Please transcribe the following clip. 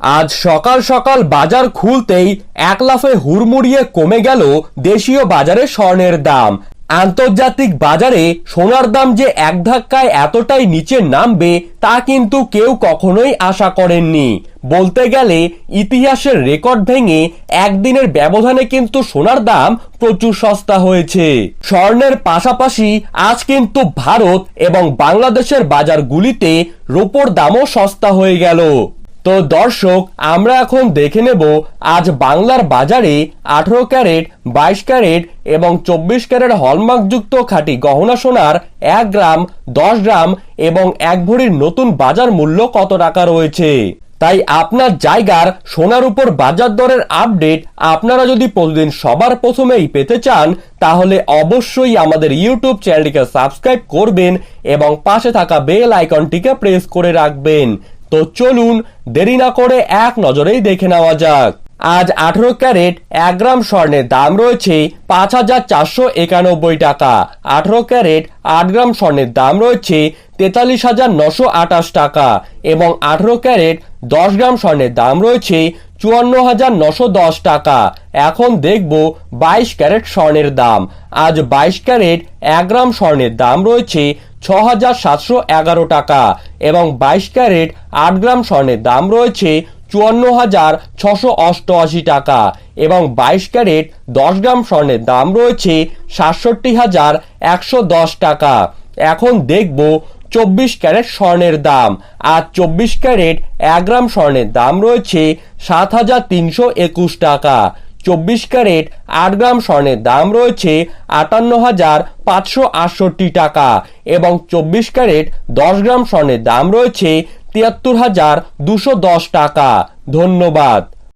আজ সকাল সকাল বাজার খুলতেই এক লাফে হুড়মুড়িয়ে কমে গেল দেশীয় বাজারে স্বর্ণের দাম। আন্তর্জাতিক বাজারে সোনার দাম যে এক ধাক্কায় এতটাই নিচে নামবে, তা কিন্তু কেউ কখনোই আশা করেননি। বলতে গেলে, ইতিহাসের রেকর্ড ভেঙে একদিনের ব্যবধানে কিন্তু সোনার দাম প্রচুর সস্তা হয়েছে। স্বর্ণের পাশাপাশি আজ কিন্তু ভারত এবং বাংলাদেশের বাজারগুলিতে রূপোর দামও সস্তা হয়ে গেল। তো দর্শক, আমরা এখন দেখে নেব আজ বাংলার বাজারে আঠারো ক্যারেট, বাইশ ক্যারেট এবং চব্বিশ ক্যারেট হলমার্কযুক্ত খাঁটি গহনা সোনার এক গ্রাম, দশ গ্রাম এবং এক ভরির নতুন বাজার মূল্য কত টাকা রয়েছে? তাই আপনার জায়গার সোনার উপর বাজার দরের আপডেট আপনারা যদি প্রতিদিন সবার প্রথমেই পেতে চান, তাহলে অবশ্যই আমাদের ইউটিউব চ্যানেলটিকে সাবস্ক্রাইব করবেন এবং পাশে থাকা বেল আইকনটিকে প্রেস করে রাখবেন। তো চলুন দেরি না করে এক নজরেই দেখে নেওয়া যাক। আজ আঠারো ক্যারেট, এক গ্রাম স্বর্ণের দাম রয়েছে পাঁচ হাজার চারশো একানব্বই টাকা। আঠারো ক্যারেট, আট গ্রাম স্বর্ণের দাম রয়েছে তেতাল্লিশ হাজার নশো আঠাশ টাকা এবং আঠারো ক্যারেট, দশ গ্রাম স্বর্ণের দাম রয়েছে চুয়ান্ন হাজার নশো দশ টাকা। এখন দেখব বাইশ ক্যারেট স্বর্ণের দাম। আজ বাইশ ক্যারেট, এক গ্রাম স্বর্ণের দাম রয়েছে ছ হাজার সাতশো এগারো টাকা এবং বাইশ ক্যারেট আট গ্রাম স্বর্ণের দাম রয়েছে চুয়ান্ন হাজার ছশো অষ্টআশি টাকা এবং বাইশ ক্যারেট দশ গ্রাম স্বর্ণের দাম রয়েছে সাতষট্টি হাজার একশো দশ টাকা। এখন দেখব চব্বিশ ক্যারেট স্বর্ণের দাম। আর চব্বিশ ক্যারেট এক গ্রাম স্বর্ণের দাম রয়েছে সাত হাজার তিনশো একুশ টাকা। চব্বিশ ক্যারেট, আট গ্রাম স্বর্ণের দাম রয়েছে আটান্ন হাজার পাঁচশো আটষট্টি টাকা এবং চব্বিশ ক্যারেট, দশ গ্রাম স্বর্ণের দাম রয়েছে তিয়াত্তর হাজার দুশো দশ টাকা। ধন্যবাদ।